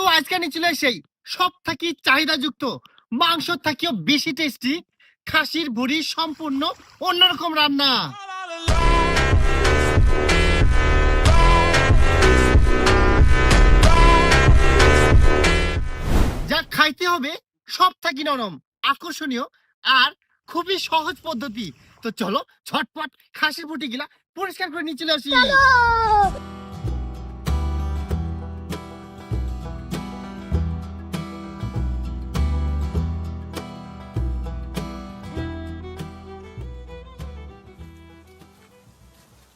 তো আজকে নিচ্ছিল সেই সব থাকি চাহিদাযুক্ত মাংস থাকিও বেশি টেস্টি খাসির ভুড়ি সম্পূর্ণ অন্যরকম রান্না। যা খাইতে হবে সব থাকি নরম, আকর্ষণীয় আর খুবই সহজ পদ্ধতি। তো চলো ছটপট খাসির ভুটি গিলা পরিষ্কার করে নিয়ে চলে আসি।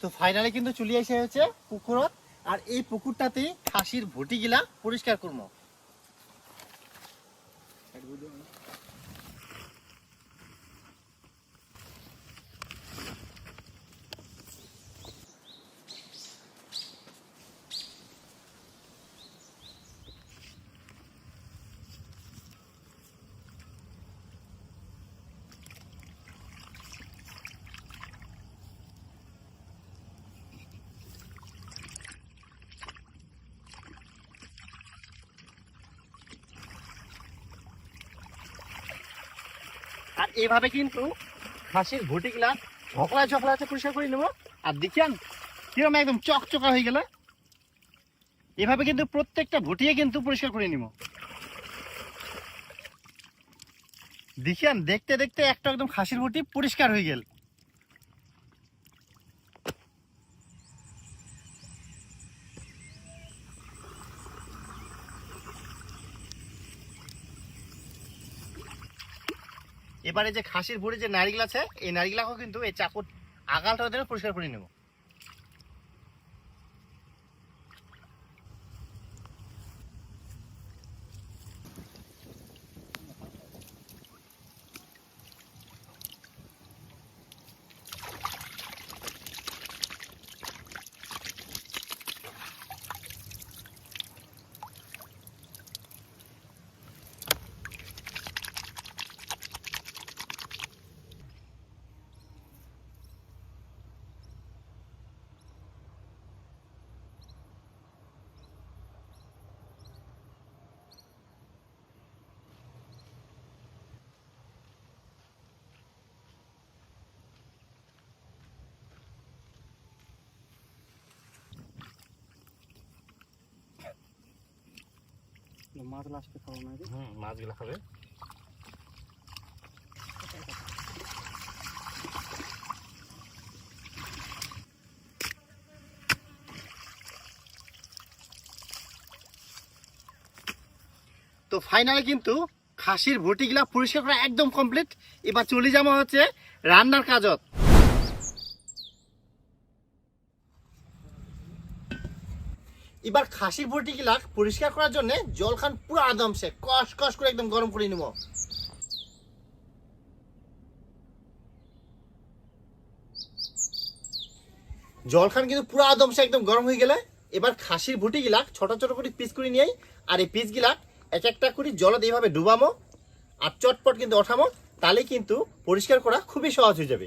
তো ফাইনালে কিন্তু চলে এসে হয়েছে পুকুরত। আর এই পুকুরটাতেই খাসির ভুটি গিলা পরিষ্কার করব এভাবে কিন্তু খাসির ভুটি গুলা ঝকলা ঝকলা পরিষ্কার করে নেব। আর দেখিয়ান, কিরম একদম চকচকা হয়ে গেল। এভাবে কিন্তু প্রত্যেকটা ভুটিয়ে কিন্তু পরিষ্কার করে নিব। দেখিয়ান, দেখতে দেখতে একটা একদম খাসির ভুটি পরিষ্কার হয়ে গেল। এবারে যে খাসির ভরে যে নারিকেল আছে, এই নারিকেলাকেও কিন্তু এই চাকুর আগালটা পরিষ্কার করে নেব। মাছ লাস্টে খাব না হুম মাছগুলো খাবে। তো ফাইনালে কিন্তু খাসির ভুটিগুলা পরিষ্কার করা একদম কমপ্লিট এবার চলে যাওয়া হচ্ছে রান্নার কাজত। এবার খাসির ভুটিগুলা পরিষ্কার করার জন্য জল খান পুরো আদমসে কষ কষ করে একদম গরম করে নিব। জল খান কিন্তু পুরো আদমসে একদম গরম হয়ে গেলে এবার খাসির ভুটি গিলা ছোট ছোট করে পিস করে নিয়ে আর এই পিস গিলা এক একটা করে জলত এইভাবে ডুবামো, আর চটপট কিন্তু ওঠামো তাহলে কিন্তু পরিষ্কার করা খুবই সহজ হয়ে যাবে।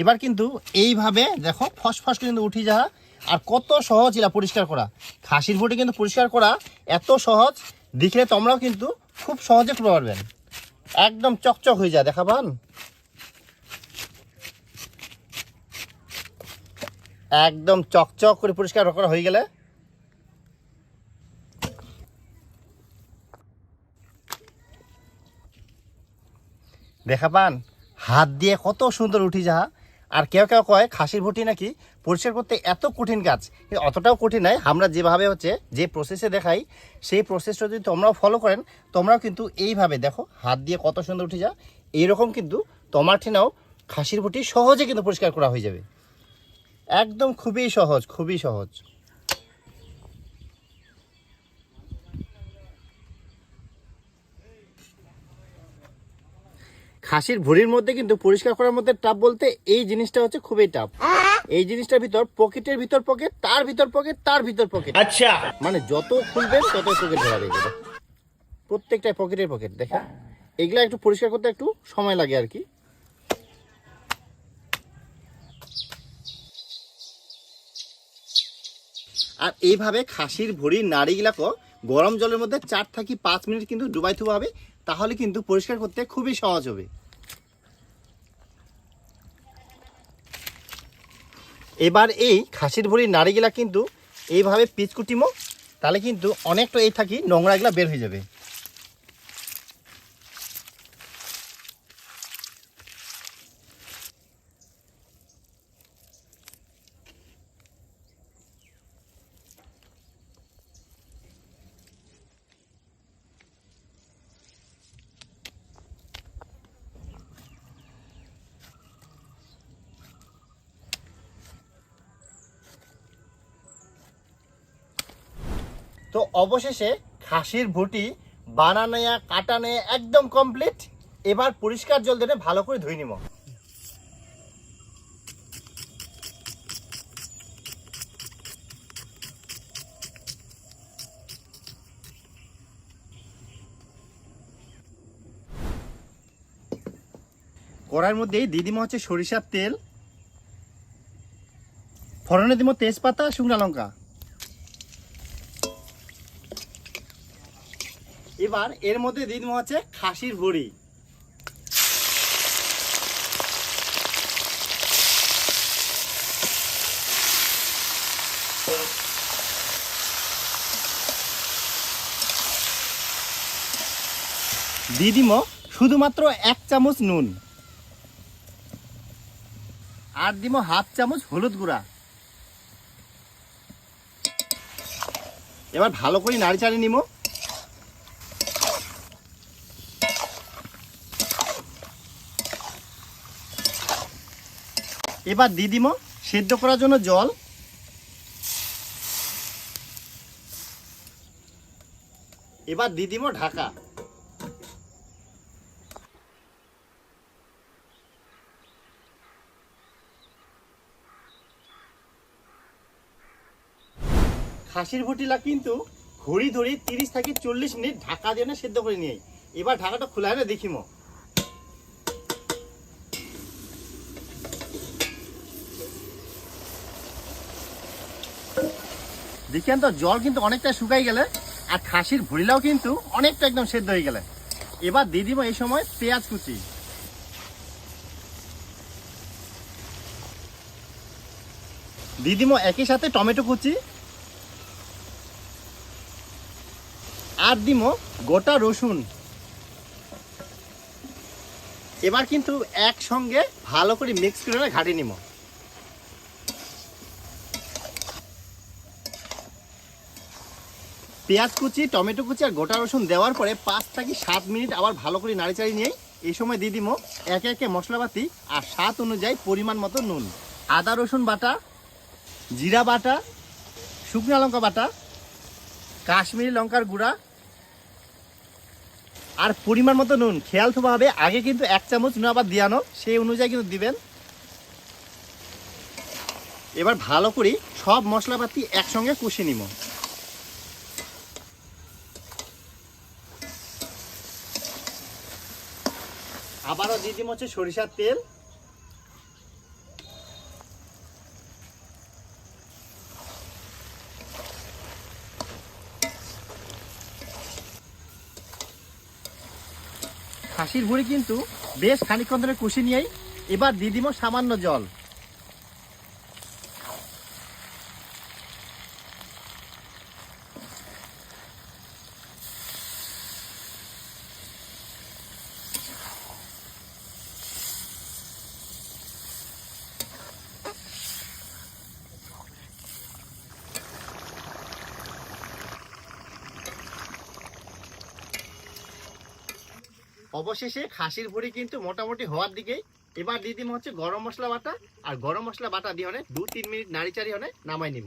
এবার কিন্তু এইভাবে দেখো ফস ফস কিন্তু উঠি যাওয়া, আর কত সহজ এলা পরিষ্কার করা। খাসির ভুটি কিন্তু পরিষ্কার করা, এত সহজ, দেখলে তোমরাও কিন্তু খুব সহজে করতে পারবেন। একদম চকচক হয়ে যায় দেখা পান একদম চকচক করে পরিষ্কার করা হয়ে গেলে। দেখা পান হাত দিয়ে কত সুন্দর উঠি যাহা আর কেউ কেউ কয় খাসির ভুটি নাকি পরিষ্কার করতে এত কঠিন কাজ অতটাও কঠিন নয়। আমরা যেভাবে হচ্ছে যে প্রসেসে দেখাই, সেই প্রসেসটা যদি তোমরাও ফলো করেন, তোমরাও কিন্তু এইভাবে দেখো, হাত দিয়ে কত সুন্দর উঠে যা এইরকম কিন্তু তোমার ঠিনাও খাসির ভুটি সহজে কিন্তু পরিষ্কার করা হয়ে যাবে। একদম খুবই সহজ খুবই সহজ। খাসির ভুঁড়ির মধ্যে কিন্তু পরিষ্কার করার মধ্যে টাপ বলতে এই জিনিসটা হচ্ছে খুবই টাপ এই জিনিসটার ভিতর পকেটের ভিতর পকেট তার ভিতর পকেট তার ভিতর পকেট আচ্ছা। মানে যত খুলবে তত পকেট ধরা হয়ে যাবে পকেটের পকেট দেখা এগুলা একটু পরিষ্কার করতে একটু সময় লাগে আর কি। আর এইভাবে খাসির ভরি নাড়িগুলাকে গরম জলের মধ্যে চার থাকি পাঁচ মিনিট কিন্তু ডুবাইতে হবে তাহলে কিন্তু পরিষ্কার করতে খুবই সহজ হবে। এবার এই খাসির ভুড়ির নাড়িগুলা কিন্তু এইভাবে পিচ কুটিমো তাহলে কিন্তু অনেকটা এই থাকি নোংরাগুলা বের হয়ে যাবে। তো অবশেষে খাসির ভুটি বানানোয়া কাটা নেয়া একদম কমপ্লিট এবার পরিষ্কার জল দিয়ে ভালো করে ধুই নিব। কড়াইয়ের মধ্যে দিদিমা হচ্ছে সরিষার তেল, ফোড়নে দিব তেজপাতা, শুকনা লঙ্কা। এবার এর মধ্যে দিব হচ্ছে খাসির বড়ি দিয়ে দিব শুধুমাত্র এক চামচ নুন। আর দিব হাফ চামচ হলুদ গুঁড়া। এবার ভালো করে নাড়ি চাড়ি নিব। এবার দিয়ে দিব সেদ্ধ করার জন্য জল। এবার দিয়ে দিব ঢাকা। খাসির ভুটিলা কিন্তু ঘড়ি ধরি তিরিশ থেকে চল্লিশ মিনিট ঢাকা দিয়ে সেদ্ধ করে নিয়ে এবার ঢাকাটা খোলা না দেখিমো। দেখেন তো জল কিন্তু অনেকটা শুকাই গেলে, আর খাসির ভুড়িলাও কিন্তু অনেকটা একদম সেদ্ধ হয়ে গেলে। এবার দিয়ে দিব এই সময় পেঁয়াজ কুচি। দিয়ে দিব একই সাথে টমেটো কুচি। আর দিব গোটা রসুন। এবার কিন্তু একসঙ্গে ভালো করে মিক্স করে ঘাটে নিব। পেঁয়াজ কুচি, টমেটো কুচি আর গোটা রসুন দেওয়ার পরে পাঁচ থেকে সাত মিনিট আবার ভালো করে নাড়িচাড়ি নিয়ে এই সময় দিয়ে দিব একে একে মশলাপাতি আর স্বাদ অনুযায়ী পরিমাণ মতো নুন। আদা, রসুন বাটা, জিরা বাটা, শুকনা লঙ্কা বাটা, কাশ্মীরি লঙ্কার গুঁড়া আর পরিমাণ মতো নুন। খেয়াল হবে, আগে কিন্তু এক চামচ নুন আবার দিয়ানো সেই অনুযায়ী কিন্তু দিবেন। এবার ভালো করে সব মশলাপাতি একসঙ্গে কষে নিব। আবারও দিয়ে দিব হচ্ছে সরিষার তেল। খাসির ভুঁড়ি কিন্তু বেশ খানিক্ষণ ধরে কুশি নিয়েই এবার দিয়ে দিব সামান্য জল। অবশেষে খাসির ভুড়ি কিন্তু মোটামুটি হওয়ার দিকেই। এবার দিয়ে দিব হচ্ছে গরম মশলা বাটা, আর গরম মশলা বাটা দিয়ে অনেক দু তিন মিনিট নাড়িচাড়ি অনেক নামাই নিব।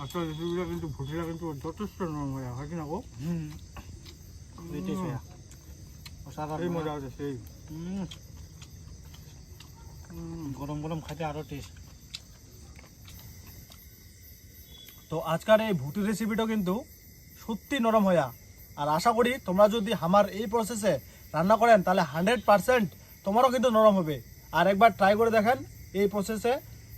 রেসিপিটা কিন্তু ভুটিটা কিন্তু যথেষ্ট নরম হয়ে কি না গো? হুম। অসাধারণ মজা আছে সেই। গরম গরম খাইতে আরও টেস্ট তো আজকের এই ভুটি রেসিপিটা কিন্তু সত্যি নরম হয়া আর আশা করি তোমরা যদি আমার এই প্রসেসে রান্না করেন তাহলে হান্ড্রেড পারসেন্ট তোমারও কিন্তু নরম হবে। আর একবার ট্রাই করে দেখেন এই প্রসেসে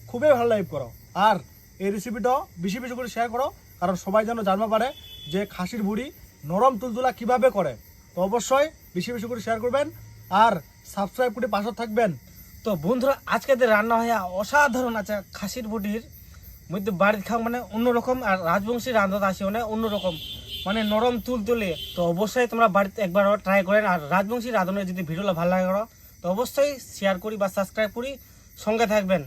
খুবই ভালো লাইভ করো। আর এই রেসিপিটাও বেশি বেশি করে শেয়ার করো, কারণ সবাই যেন জানতে পারে যে খাসির ভুড়ি নরম তুলতুলা কীভাবে করে। তো অবশ্যই বেশি বেশি করে শেয়ার করবেন আর সাবস্ক্রাইব করে পাশে থাকবেন। তো বন্ধুরা, আজকে রান্না হয়, অসাধারণ আছে খাসির বডির মধ্যে বাড়ির খাওয়া মানে অন্যরকম আর রাজবংশী রান্না আছে মানে অন্যরকম। মানে নরম তুল তুলে তো অবশ্যই তোমরা বাড়িতে একবার ট্রাই করেন আর রাজবংশী রাঁধুনের যদি ভিডিওটা ভালো লাগে, তো অবশ্যই শেয়ার করি বা সাবস্ক্রাইব করি, সঙ্গে থাকবেন।